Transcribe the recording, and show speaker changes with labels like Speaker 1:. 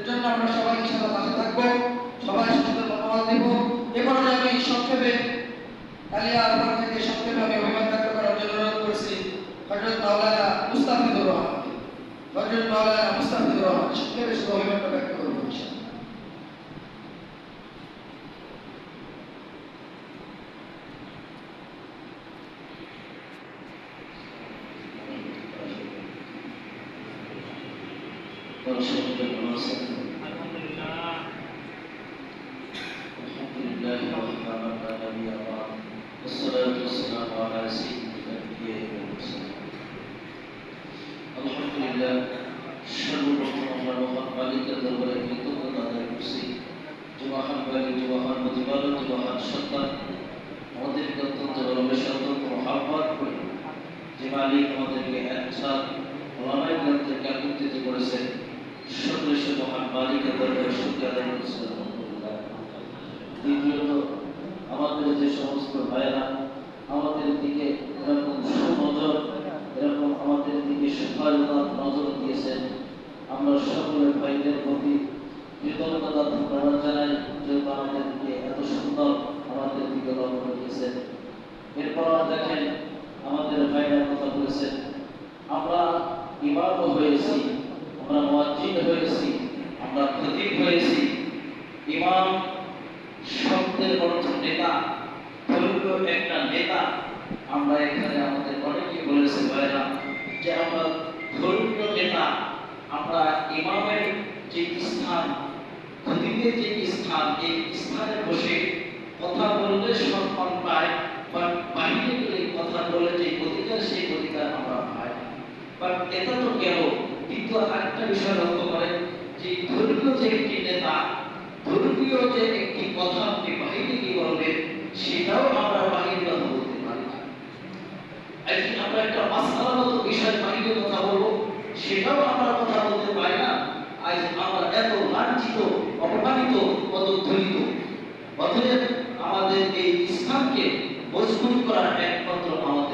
Speaker 1: এজন্য আমরা সবাই ইনশাআল্লাহ পাশে থাকব। সবাই সুন্দর ধন্যবাদ দিব। এ কারণে আমি সংক্ষেপে কালিয়া আলফার থেকে সংক্ষেপে আমি অভিমান ব্যক্ত করার জন্য অনুরোধ করছি হজরত মাওলানা মুস্তাফিদুর রহমান। হজরত মাওলানা মুস্তাফিজুর
Speaker 2: আলহামদুলিল্লাহ
Speaker 3: الحمد لله وحده من لا نبي بعد والصلاة والسلام على سيد الأنبياء والمرسلين الحمد لله সর্বপ্রথম আমরা মহান মালিকের দরবারে কৃতজ্ঞতা আদায় করছি যে মহান মালিক যে মহান প্রতিপালক যে মহান সত্তা আমাদেরকে অত্যন্ত ভালোবেসে অত্যন্ত মহাব্বত করে যে মালিক আমাদেরকে একসাথ ওলামাই গ্রন্থের একত্রিত করেছেন সকলে সে মহান আমাদের যে সমস্ত ভাইয়েরা, আমাদের দিকে এরকম সুনজর, এরকম আমাদের দিকে সুফলতার নজর দিয়েছেন আমরা সকলের ভাইদের প্রতি এত সুন্দর আমাদের দিকে লক্ষ্য দিয়েছেন এরপর দেখেন, আমাদের ভাইরা কথা বলেছেন, আমরা ইমামও হয়েছি, আমরা মুয়াজ্জিন হয়েছি আমরা খতিব হয়েছি ইমাম অর্থ নেতা একটা নেতা। আমরা এখানে আমাদের অনেকে বলেছে ভাইরা যে আমরা ধর্মীয় নেতা, আমরা ইমামের যে স্থান খতিবের যে স্থান, এই স্থানে বসে কথা বললে সম্মান পায়, বা বাহিরে গেলে কথা বলে যে অধিকার সেই অধিকার আমরা পাই বাট এটা তো গেল কিন্তু আরেকটা বিষয় লক্ষ্য করেন যে ধর্মীয় যে একটি নেতা ধর্মীয় যে একটি কথা আপনি বাহিরে গিয়ে বলবেন সেটাও আমরা কথা বলতে পারি না। আজকে আমরা একটা মাসালাগত বিষয় বাহিনীর কথা বলব, সেটাও আমরা কথা বলতে পারি না। আজ আমরা এত লাঞ্ছিত, অপমানিত পদধরিত অতএব আমাদের এই ইসলামকে মজবুত করার একমাত্র আমাদের